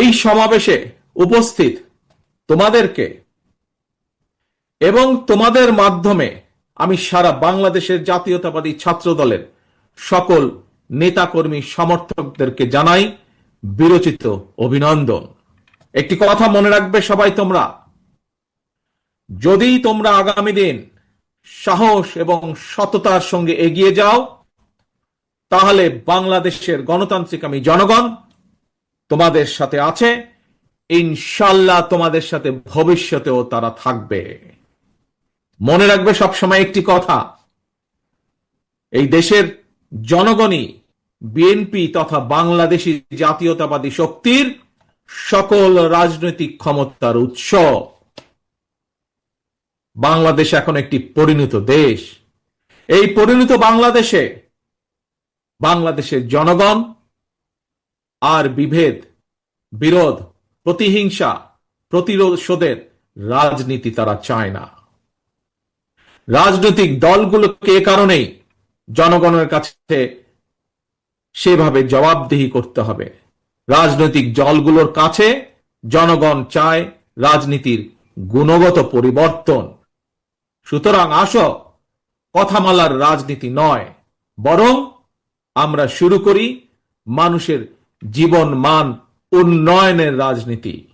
এই সমাবেশে উপস্থিত তোমাদেরকে এবং তোমাদের মাধ্যমে আমি সারা বাংলাদেশের জাতীয়তাবাদী ছাত্র দলের সকল নেতাকর্মী সমর্থকদেরকে জানাই বিরচিত অভিনন্দন। একটি কথা মনে রাখবে সবাই তোমরা। যদি তোমরা আগামী দিন সাহস এবং সততার সঙ্গে এগিয়ে যাও, তাহলে বাংলাদেশের গণতান্ত্রিক আমি জনগণ তোমাদের সাথে আছে। ইনশাল্লাহ তোমাদের সাথে ভবিষ্যতেও তারা থাকবে। মনে রাখবে সবসময় একটি কথা। এই দেশের জনগণই বিএনপি তথা বাংলাদেশি জাতীয়তাবাদী শক্তির সকল রাজনৈতিক ক্ষমতার উৎস। বাংলাদেশ এখন একটি পরিণত দেশ। এই পরিণত বাংলাদেশে বাংলাদেশের জনগণ আর বিভেদ, বিরোধ, প্রতিহিংসা প্রতিরোধের রাজনীতি তারা চায় না। রাজনৈতিক দলগুলোকে এ কারণেই জনগণের কাছে সেভাবে জবাবদিহি করতে হবে? রাজনৈতিক দলগুলোর কাছে জনগণ চায় রাজনীতির গুণগত পরিবর্তন। সুতরাং আসো, কথামালার রাজনীতি নয়, বরং আমরা শুরু করি মানুষের জীবন মান উন্নয়নের রাজনীতি।